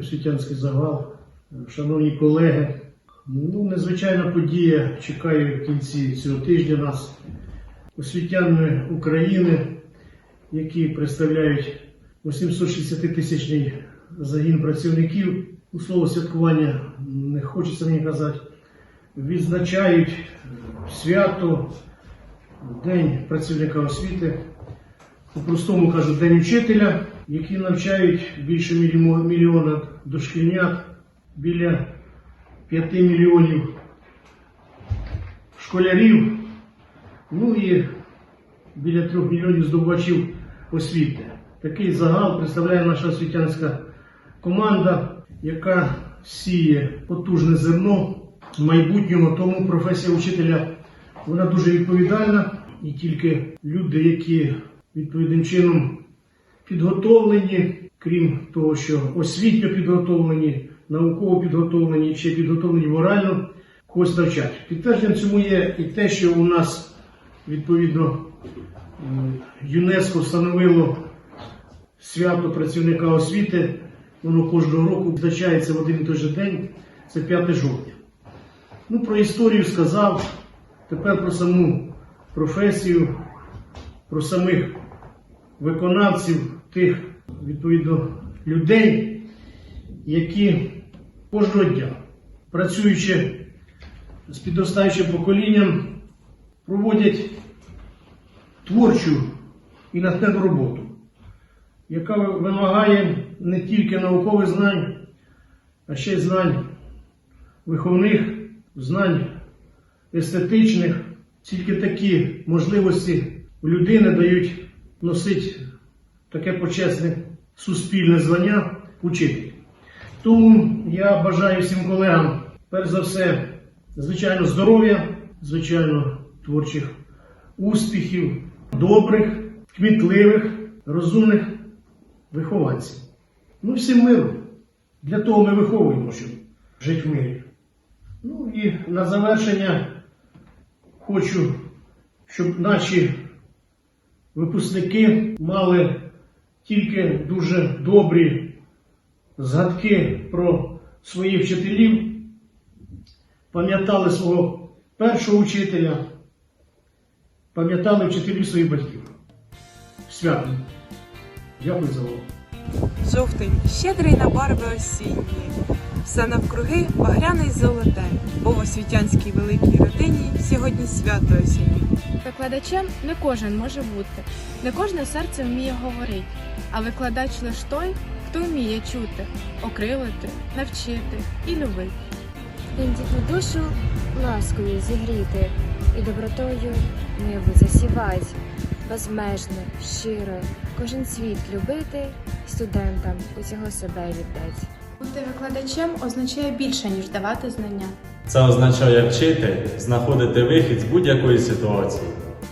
освітянський загал, шановні колеги. Ну, незвичайна подія чекає в кінці цього тижня нас. Освітяни України, які представляють 860 тисячний загін працівників. У слово святкування не хочеться мені казати, відзначають свято, День працівника освіти, по-простому кажуть, День учителя, які навчають більше мільйона дошкільнят, біля 5 мільйонів школярів, ну і біля 3 мільйонів здобувачів освіти. Такий загал представляє наша освітянська команда, яка сіє потужне зерно в майбутньому. Тому професія учителя вона дуже відповідальна, і тільки люди, які відповідним чином підготовлені, крім того, що освітньо підготовлені, науково підготовлені, ще підготовлені морально, когось навчать. Підтвердженням цьому є і те, що у нас відповідно ЮНЕСКО встановило свято працівника освіти. Воно кожного року відзначається в один і той же день, це 5 жовтня. Ну, про історію сказав, тепер про саму професію, про самих виконавців, тих, відповідно, людей, які кожного дня, працюючи з підростаючим поколінням, проводять творчу і натхненну роботу, яка вимагає не тільки наукових знань, а ще й знань виховних, знань естетичних. Тільки такі можливості у людини дають носити таке почесне суспільне звання учитель. Тому я бажаю всім колегам, перш за все, звичайно, здоров'я, звичайно, творчих успіхів, добрих, кмітливих, розумних вихованців. Ну, всім миру. Для того ми виховуємо, щоб жити в мирі. Ну і на завершення хочу, щоб наші випускники мали тільки дуже добрі згадки про своїх вчителів, пам'ятали свого першого учителя, пам'ятали вчителів своїх батьків. Свято. Дякую за увагу. Жовтень щедрий на барви осінні, все навкруги багряне й золоте, бо в освітянській великій родині сьогодні свято осіннє. Викладачем не кожен може бути, не кожне серце вміє говорити, а викладач лиш той, хто вміє чути, окрилити, навчити і любити. Тендітну душу ласкою зігріти і добротою ниву засівать, безмежно, щиро, кожен світ любити, студентам усього себе віддать. Бути викладачем означає більше, ніж давати знання. Це означає вчити, знаходити вихід з будь-якої ситуації.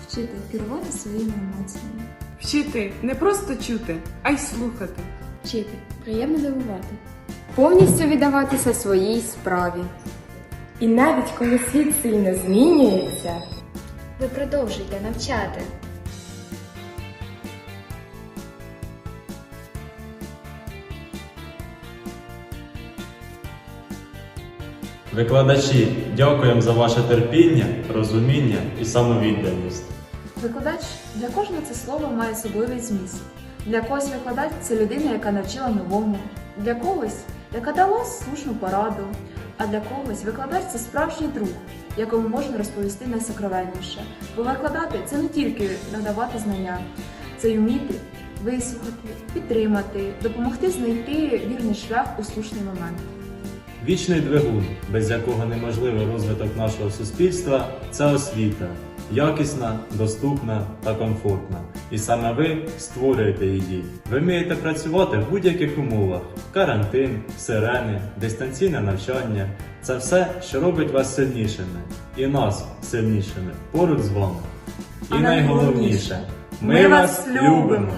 вчити керувати своїми емоціями, Вчити не просто чути, а й слухати. вчити приємно дивувати. повністю віддаватися своїй справі. І навіть коли світ сильно змінюється, Ви продовжуйте навчати. Викладачі, дякуємо за ваше терпіння, розуміння і самовідданість. Викладач для кожного це слово має особливий зміст. Для когось викладач це людина, яка навчила новому, для когось, яка дала слушну пораду, а для когось викладач це справжній друг, якому можна розповісти найсокровенніше. Бо викладати це не тільки надавати знання, це й вміти вислухати, підтримати, допомогти знайти вірний шлях у слушний момент. Вічний двигун, без якого неможливий розвиток нашого суспільства, це освіта. Якісна, доступна та комфортна. І саме ви створюєте її. Ви вмієте працювати в будь-яких умовах: карантин, сирени, дистанційне навчання це все, що робить вас сильнішими, і нас сильнішими поруч з вами. І найголовніше, ми вас любимо!